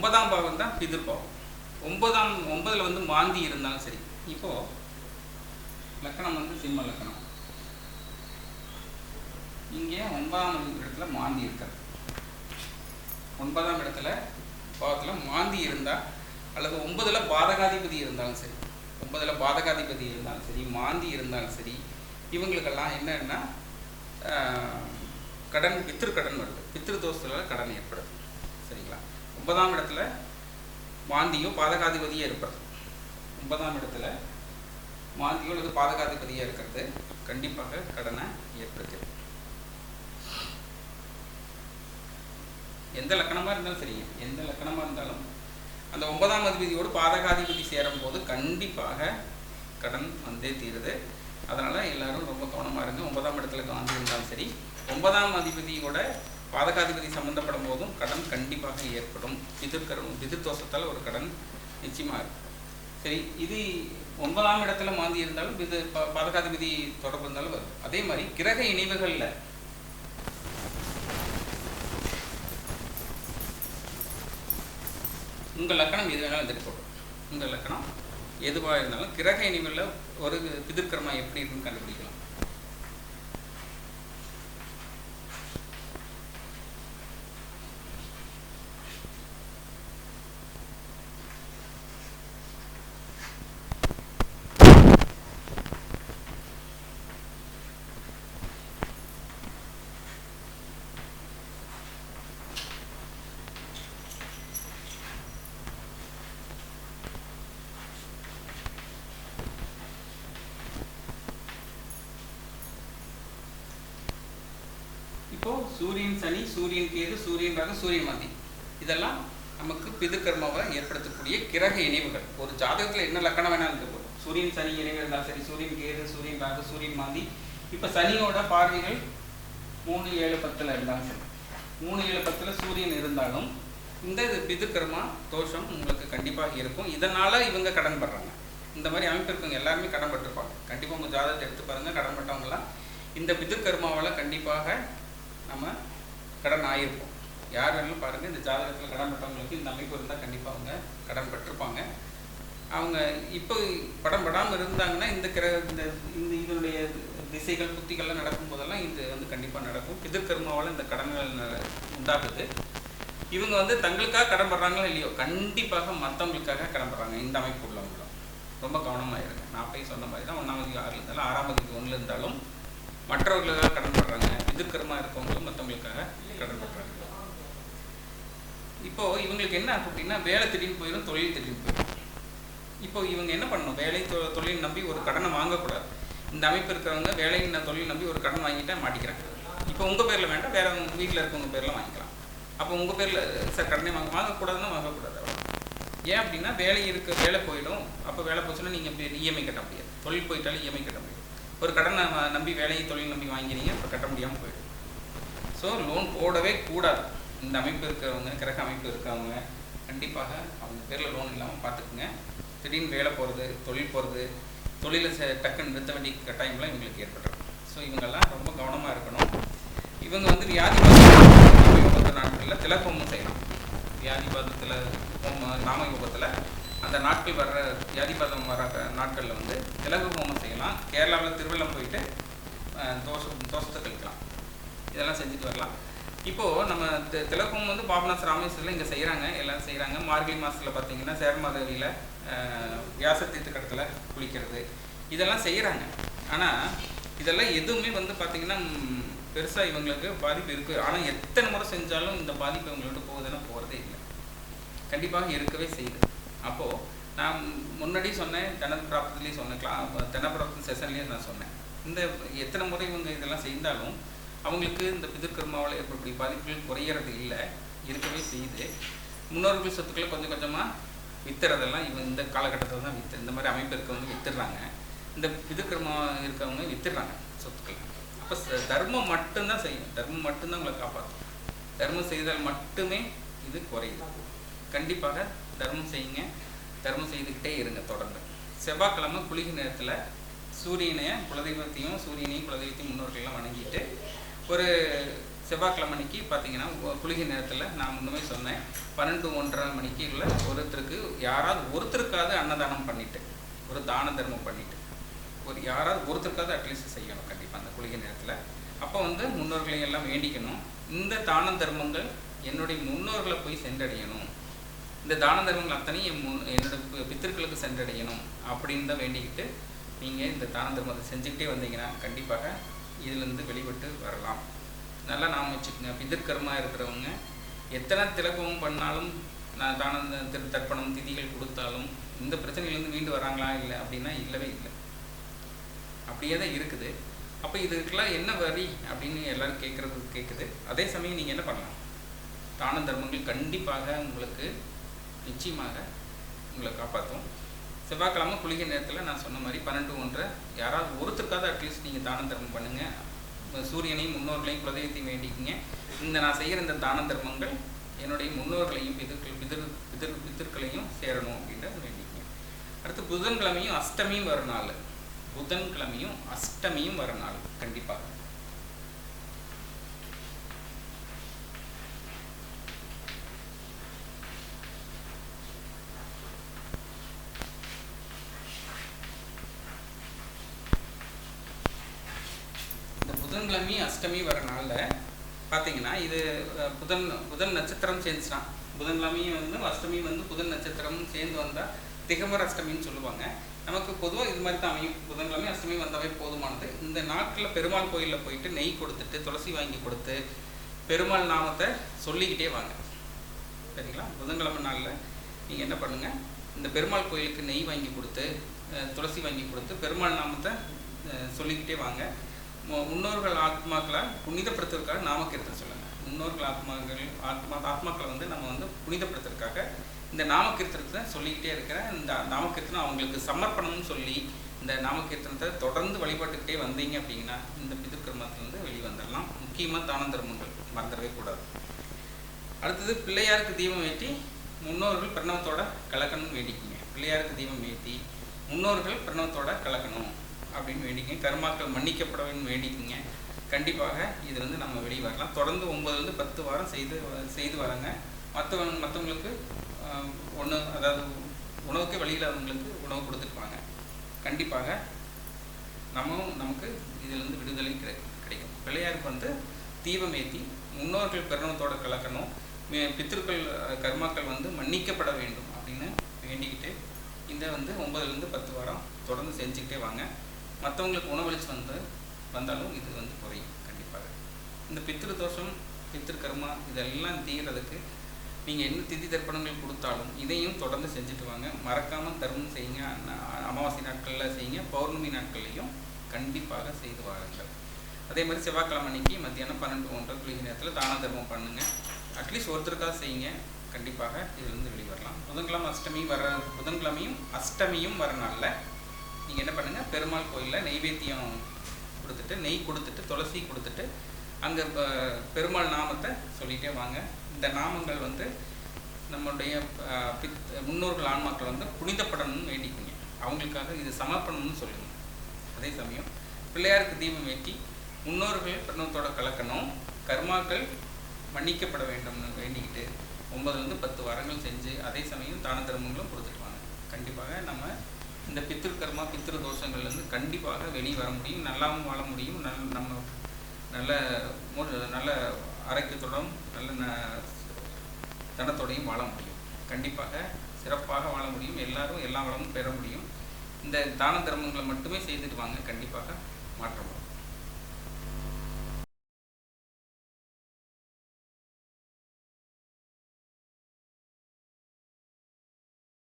ஒன்பதாம் பாகம் தான் பிதிர்பாவம் ஒன்பதாம் ஒன்பதில் வந்து மாந்தி இருந்தாலும் சரி. இப்போது லக்கணம் வந்து சிம்ம லக்கணம். இங்கே ஒன்பதாம் இடத்துல மாந்தி இருக்கிறது ஒன்பதாம் இடத்துல பாவத்தில் மாந்தி இருந்தால் அல்லது ஒன்பதில் பாதகாதிபதி இருந்தாலும் சரி ஒன்பதில் பாதகாதிபதி இருந்தாலும் சரி மாந்தி இருந்தாலும் சரி இவங்களுக்கெல்லாம் என்னன்னா ஆஹ், கடன் பித்திரு கடன் வருது. பித்திரு தோஷத்தில் கடன் ஏற்படுது. சரிங்களா? ஒன்பதாம் இடத்துல மாந்தியோ பாதகாதிபதியோ இருப்பது ஒன்பதாம் இடத்துல மாந்தியோ அல்லது பாதகாதிபதியாக இருக்கிறது. கண்டிப்பாக கடனை ஏற்படுத்தும் எந்த லக்கணமாக இருந்தாலும் சரி எந்த லக்கணமாக இருந்தாலும் அந்த ஒன்பதாம் அதிபதியோடு பாதகாதிபதி சேரும் போது கண்டிப்பாக கடன் வந்தே தீருது. அதனால் எல்லாரும் ரொம்ப கவனமாக இருங்க. ஒன்பதாம் இடத்துல காந்தி இருந்தாலும் சரி ஒன்பதாம் அதிபதியோட பாதகாதிபதி சம்மந்தப்படும் போதும் கடன் கண்டிப்பாக ஏற்படும். பிதிர்கரம் பிதிர்தோஷத்தால் ஒரு கடன் நிச்சயமாக இருக்கும். சரி இது ஒன்பதாம் இடத்துல மாந்தி இருந்தாலும் இது பாதகாதிபதி தொடர்பு இருந்தாலும் வரும். அதே மாதிரி கிரக இணைவுகளில் உங்கள் லக்கணம் எது வேணாலும் இருக்கட்டும் உங்கள் லக்கணம் எதுவாக இருந்தாலும் கிரக இனிமையில் ஒரு பிதிர்க்கிரமா எப்படி இருக்குன்னு கண்டுபிடிக்கலாம் இப்போ சூரியன் சனி சூரியன் கேது சூரியன் ரக சூரியன் மதி இதெல்லாம் நமக்கு பிதுக்கர்மாவை ஏற்படுத்தக்கூடிய கிரக இணைவுகள். ஒரு ஜாதகத்தில் என்ன லக்கணம் வேணாலும் இருக்கும் சூரியன் சனி இணைவு இருந்தாலும் சரி சூரியன் கேது சூரியன் ராகு சூரியன் மாந்தி இப்போ சனியோட பார்வைகள் மூணு ஏழு பத்தில் இருந்தாலும் சரி. மூணு ஏழு பத்தில் சூரியன் இருந்தாலும் இந்த இது பிதுக்கர்மா தோஷம் உங்களுக்கு கண்டிப்பாக இருக்கும். இதனால் இவங்க கடன் படுறாங்க. இந்த மாதிரி அமைப்பு இருக்கவங்க எல்லாருமே கடன்பட்டிருப்பாங்க கண்டிப்பாக உங்கள் ஜாதகத்தை எடுத்து பாருங்கள் கடன்பட்டவங்களாம் இந்த பிதுக்கர்மாவால் கண்டிப்பாக நம்ம கடன் ஆகியிருப்போம் யார் வேணாலும் பாருங்கள் இந்த ஜாதகத்தில் கடன் பட்டவங்களுக்கு இந்த அமைப்பு இருந்தால் கண்டிப்பாக அவங்க கடன் பட்டிருப்பாங்க அவங்க இப்போ படம் படாமல் இருந்தாங்கன்னா இந்த கிர இந்த இந்த இதனுடைய திசைகள் புத்திகள்லாம் நடக்கும் போதெல்லாம் இது வந்து கண்டிப்பாக நடக்கும். பிதுக்கர்மாவால் இந்த கடன்கள் உண்டாகுது. இவங்க வந்து தங்களுக்காக கடன் படுறாங்களோ இல்லையோ? கண்டிப்பாக மற்றவங்களுக்காக கடன் படுறாங்க இந்த அமைப்பு உள்ளவங்களும். ரொம்ப கவனமாக இருங்க. நான் போய் சொன்ன மாதிரி தான் ஒன்றாம் தேதி ஆறில் இருந்தாலும் ஆறாம் தேதி ஒன்றில் இருந்தாலும் மற்றவர்களுக்காக கடன் இருக்கவங்களும் மற்றவங்களுக்காக கடன் இப்போ இவங்களுக்கு என்ன அப்படின்னா வேலை திடீர்னு போயிடும் தொழில் திடீர்னு போயிடும் இப்போ இவங்க என்ன பண்ணணும்? வேலை தொழில் நம்பி ஒரு கடனை வாங்கக்கூடாது. இந்த அமைப்பு இருக்கிறவங்க வேலையின் தொழில் நம்பி ஒரு கடன் வாங்கிட்டா மாட்டிக்கிறாங்க. இப்போ உங்கள் பேரில் வேண்டாம் வேற வீட்டில் இருக்கவங்க பேரில் வாங்கிக்கலாம். அப்போ உங்கள் பேரில் சார் கடனே வாங்க வாங்கக்கூடாதுன்னா வாங்கக்கூடாது ஏன் அப்படின்னா வேலை இருக்க வேலை போயிடும். அப்போ வேலை போச்சுன்னா நீங்கள் இஎம்ஐ கட்ட முடியாது. தொழில் போயிட்டாலும் இஎம்ஐ கட்ட முடியாது. ஒரு கடனை நம்பி வேலையை தொழில் நம்பி வாங்கிறீங்க இப்போ கட்ட முடியாமல் போயிடும். ஸோ லோன் போடவே கூடாது. இந்த அமைப்பு இருக்கிறவங்க கிரக அமைப்பு இருக்கிறவங்க கண்டிப்பாக அவங்க பேரில் லோன் இல்லாமல் பார்த்துக்குங்க. திடீர்னு வேலை போகிறது தொழில் போகிறது தொழிலை டக்குன்னு நிறுத்த வேண்டிய கட்டாயம்லாம் இவங்களுக்கு ஏற்பட்டுரும். ஸோ இவங்கெல்லாம் ரொம்ப கவனமாக இருக்கணும். இவங்க வந்து வியாதிபாத நாட்களில் திலக்கோமம் செய்யலாம். வியாதிபாதத்தில் பாதத்தில் நாம யோகத்தில் அந்த நாட்கள் வர்ற வியாதிபாதம் வர நாட்களில் வந்து திலகு ஹோமம் செய்யலாம். கேரளாவில் திருவள்ளம் போயிட்டு தோஷம் தோஷத்தை கழிக்கலாம் இதெல்லாம் செஞ்சுட்டு வரலாம். இப்போது நம்ம தி- திலகம் வந்து பாபநாத் ராமேஸ்வரில் இங்கே செய்கிறாங்க எல்லாம் செய்கிறாங்க மார்கழி மாதத்தில் பார்த்தீங்கன்னா சேரமாதவியில் வியாச தீர்த்தக்கடத்தில் குளிக்கிறது. இதெல்லாம் செய்கிறாங்க ஆனால் இதெல்லாம் எதுவுமே வந்து பார்த்திங்கன்னா பெருசாக இவங்களுக்கு பாதிப்பு இருக்குது ஆனால் எத்தனை முறை செஞ்சாலும் இந்த பாதிப்பு இவங்களோட போகுதுன்னா போகிறதே இல்லை. கண்டிப்பாக இருக்கவே செய்யுது. அப்போது நான் முன்னாடி சொன்னேன் தெனப்பிராப்தத்துலேயும் சொன்னேன் கிளா தெனப்பிராப்தம் செஷன்லேயும் நான் சொன்னேன். இந்த எத்தனை முறை இவங்க இதெல்லாம் செய்தாலும் அவங்களுக்கு இந்த பிதிர்கர்மாவில் ஏற்படக்கூடிய பாதிப்புகள் குறையிறது இல்லை இருக்கவே செய்யுது. முன்னோர்கள் சொத்துக்களை கொஞ்சம் கொஞ்சமாக வித்துறதெல்லாம் இவங்க இந்த காலகட்டத்தில் தான் வித்து இந்த மாதிரி அமைப்பு இருக்கவங்க வித்துடுறாங்க இந்த பிதிர்கர்மா இருக்கவங்க வித்துடுறாங்க சொத்துக்களை. அப்போ தர்மம் மட்டும்தான் செய்யும். தர்மம் மட்டும்தான் உங்களை காப்பாற்றும் தர்மம் செய்தால் மட்டுமே இது குறையுது கண்டிப்பாக தர்மம் செய்யுங்க. தர்மம் செய்துக்கிட்டே இருங்க தொடர்ந்து. செவ்வாய்க்கிழமை குளிகை நேரத்தில் சூரியனையும் குலதெய்வத்தையும் சூரியனையும் குலதெய்வத்தையும் முன்னோர்கள்லாம் வணங்கிட்டு ஒரு செவ்வாய்க்கிழமை அன்னைக்கு பார்த்தீங்கன்னா குளிகை நேரத்தில் நான் முன்னமே சொன்னேன். பன்னெண்டு ஒன்றரை மணிக்கு இல்லை ஒருத்தருக்கு யாராவது ஒருத்தருக்காவது அன்னதானம் பண்ணிட்டு ஒரு தான தர்மம் பண்ணிட்டு ஒரு யாராவது ஒருத்தருக்காவது அட்லீஸ்ட் செய்யணும் கண்டிப்பாக அந்த குளிகை நேரத்தில். அப்போ வந்து முன்னோர்களையும் எல்லாம் வேண்டிக்கணும். இந்த தான தர்மங்கள் என்னுடைய முன்னோர்களை போய் சென்றடையணும். இந்த தான தர்மங்கள் அத்தனையும் என்னோட பித்திருக்களுக்கு சென்றடையணும் அப்படின்னு தான் வேண்டிக்கிட்டு நீங்கள் இந்த தான தர்மத்தை செஞ்சுக்கிட்டே வந்தீங்கன்னா கண்டிப்பாக இதுலேருந்து வெளிப்பட்டு வரலாம். நல்லா நாம் வச்சுக்கோங்க. பிதிர்கர்மா இருக்கிறவங்க எத்தனை திலக்கமும் பண்ணாலும் நான் தான திரு தர்ப்பணம் திதிகள் கொடுத்தாலும் இந்த பிரச்சனையிலேருந்து மீண்டு வராங்களா இல்லை அப்படின்னா இல்லவே இல்லை. அப்படியே தான் இருக்குது. அப்போ இதுக்கெல்லாம் என்ன வரி அப்படின்னு எல்லோரும் கேட்குறது கேட்குது அதே சமயம் நீங்கள் என்ன பண்ணலாம்? தான தர்மங்கள் கண்டிப்பாக உங்களுக்கு நிச்சயமாக உங்களை காப்பாற்றும் செவ்வாய்க்கிழமை குளிகை நேரத்தில் நான் சொன்ன மாதிரி பன்னெண்டு ஒன்றரை யாராவது ஒருத்தருக்காவது அட்லீஸ்ட் நீங்கள் தானம் தர்மம் பண்ணுங்கள் சூரியனையும் முன்னோர்களையும் குலதெய்வத்தையும் வேண்டிக்கிங்க. இந்த நான் செய்கிற இந்த தான தர்மங்கள் என்னுடைய முன்னோர்களையும் பிதர்கள் பிதர் பிதர் பித்தர்களையும் சேரணும் அப்படின்றத வேண்டிக்கிங்க. அடுத்து புதன்கிழமையும் அஷ்டமியும் வர நாள். புதன்கிழமையும் அஷ்டமியும் வர நாள். கண்டிப்பாக பௌர்ணமி அஷ்டமி வர நாளில் பார்த்தீங்கன்னா இது புதன் புதன் நட்சத்திரம் சேர்ந்துச்சுன்னா புதன்கிழமையும் வந்து அஷ்டமி வந்து புதன் நட்சத்திரமும் சேர்ந்து வந்தால் திகம்பர அஷ்டமின்னு சொல்லுவாங்க. நமக்கு பொதுவாக இது மாதிரி தான் அமையும். புதன்கிழமை அஷ்டமி வந்தாவே போதுமானது. இந்த நாட்களில் பெருமாள் கோயிலில் போயிட்டு நெய் கொடுத்துட்டு துளசி வாங்கி கொடுத்து பெருமாள் நாமத்தை சொல்லிக்கிட்டே வாங்க. சரிங்களா? புதன்கிழமை நாளில் நீங்கள் என்ன பண்ணுங்கள் இந்த பெருமாள் கோயிலுக்கு நெய் வாங்கி கொடுத்து துளசி வாங்கி கொடுத்து பெருமாள் நாமத்தை சொல்லிக்கிட்டே வாங்க. முன்னோர்கள் ஆத்மாக்களை புனிதப்படுத்துறதுக்காக நாமக்கீர்த்தனை சொல்லுங்க. முன்னோர்கள் ஆத்மாக்கள் ஆத்மா ஆத்மாக்களை வந்து நம்ம வந்து புனிதப்படுத்துறதுக்காக இந்த நாமக்கீர்த்தனத்தை சொல்லிக்கிட்டே இருக்கிறேன். இந்த நாமக்கீர்த்தனம் அவங்களுக்கு சமர்ப்பணம்னு சொல்லி இந்த நாமக்கீர்த்தனத்தை தொடர்ந்து வழிபட்டுக்கிட்டே வந்தீங்க அப்படின்னா இந்த பிதுர்கர்மத்திலேருந்து வெளியே வந்துடலாம். முக்கியமாக தான தர்மங்கள் மறந்துடவே கூடாது. அடுத்தது பிள்ளையாருக்கு தீபம் ஏற்றி முன்னோர்கள் பிரணவத்தோட கலக்கணும்னு வேண்டிக்கிங்க. பிள்ளையாருக்கு தீபம் ஏற்றி முன்னோர்கள் பிரணவத்தோட கலக்கணும். அப்படின்னு வேண்டிக்கிங்க கர்மாக்கள் மன்னிக்கப்படவேன்னு வேண்டிக்கிங்க. கண்டிப்பாக இதுலேருந்து நம்ம வெளியே வரலாம். தொடர்ந்து ஒம்பதுலேருந்து பத்து வாரம் செய்து செய்து வராங்க மற்றவங்க மற்றவங்களுக்கு ஒன்று அதாவது உணவுக்கு வழியில்லாதவங்களுக்கு உணவு கொடுத்துருப்பாங்க கண்டிப்பாக நம்மளும் நமக்கு இதிலிருந்து விடுதலை கிடை கிடைக்கும். பிள்ளையாருக்கு வந்து தீபம் ஏற்றி முன்னோர்கள் பெருணத்தோடு கலக்கணும். மே- பித்திருக்கள் கர்மாக்கள் வந்து மன்னிக்கப்பட வேண்டும் அப்படின்னு வேண்டிக்கிட்டு இந்த வந்து ஒம்பதுலேருந்து பத்து வாரம் தொடர்ந்து செஞ்சுக்கிட்டே வாங்க. மற்றவங்களுக்கு உணவளிச்சு வந்து வந்தாலும் இது வந்து குறையும் கண்டிப்பாக. இந்த பித்திரு தோஷம் பித்திரு கர்மா இதெல்லாம் தீர்றதுக்கு நீங்கள் என்ன திதி தர்ப்பணங்கள் கொடுத்தாலும் இதையும் தொடர்ந்து செஞ்சுட்டு வாங்க. மறக்காமல் தர்மம் செய்யுங்க. அமாவாசை நாட்களில் செய்யுங்க. பௌர்ணமி நாட்கள்லையும் கண்டிப்பாக செய்து வாருங்கள். அதே மாதிரி செவ்வாய்க்கிழமை அன்னைக்கு மத்தியானம் பன்னெண்டு ஒன்றரை குளிகை நேரத்தில் தான தர்மம் பண்ணுங்கள் அட்லீஸ்ட் ஒருத்தருக்காக செய்யுங்க. கண்டிப்பாக இதிலிருந்து வெளிவரலாம். புதன்கிழமை அஷ்டமி வர புதன்கிழமையும் அஷ்டமியும் வர நாளில் நீங்கள் என்ன பண்ணுங்கள் பெருமாள் கோயிலில் நெய்வேத்தியம் கொடுத்துட்டு நெய் கொடுத்துட்டு துளசி கொடுத்துட்டு அங்கே பெருமாள் நாமத்தை சொல்லிகிட்டே வாங்க. இந்த நாமங்கள் வந்து நம்மளுடைய பித் முன்னோர்கள் ஆன்மாக்கள் வந்து புனிதப்படணும்னு வேண்டிக்குங்க. அவங்களுக்காக இது சமர்ப்பணம்னு சொல்லுங்கள் அதே சமயம் பிள்ளையாருக்கு தீபம் ஏற்றி முன்னோர்கள் பிரணவத்தோட கலக்கணும் கர்மாக்கள் மன்னிக்கப்பட வேண்டும்னு வேண்டிக்கிட்டு ஒன்பதுலேருந்து பத்து வாரங்கள் செஞ்சு அதே சமயம் தான தர்மங்களும் கொடுத்துட்டு வாங்க. கண்டிப்பாக நம்ம இந்த பித்ரு கர்மா பித்ரு தோஷங்கள்லேருந்து கண்டிப்பாக வெளியே வர முடியும். நல்லாவும் வாழ முடியும். நல் நம்ம நல்ல நல்ல ஆரோக்கியத்துடன் நல்ல ந- தனத்தோடையும் வாழ முடியும். கண்டிப்பாக சிறப்பாக வாழ முடியும். எல்லாரும் எல்லா வளமும் பெற முடியும். இந்த தான தர்மங்களை மட்டுமே செய்துட்டு வாங்க. கண்டிப்பாக மாற்றம்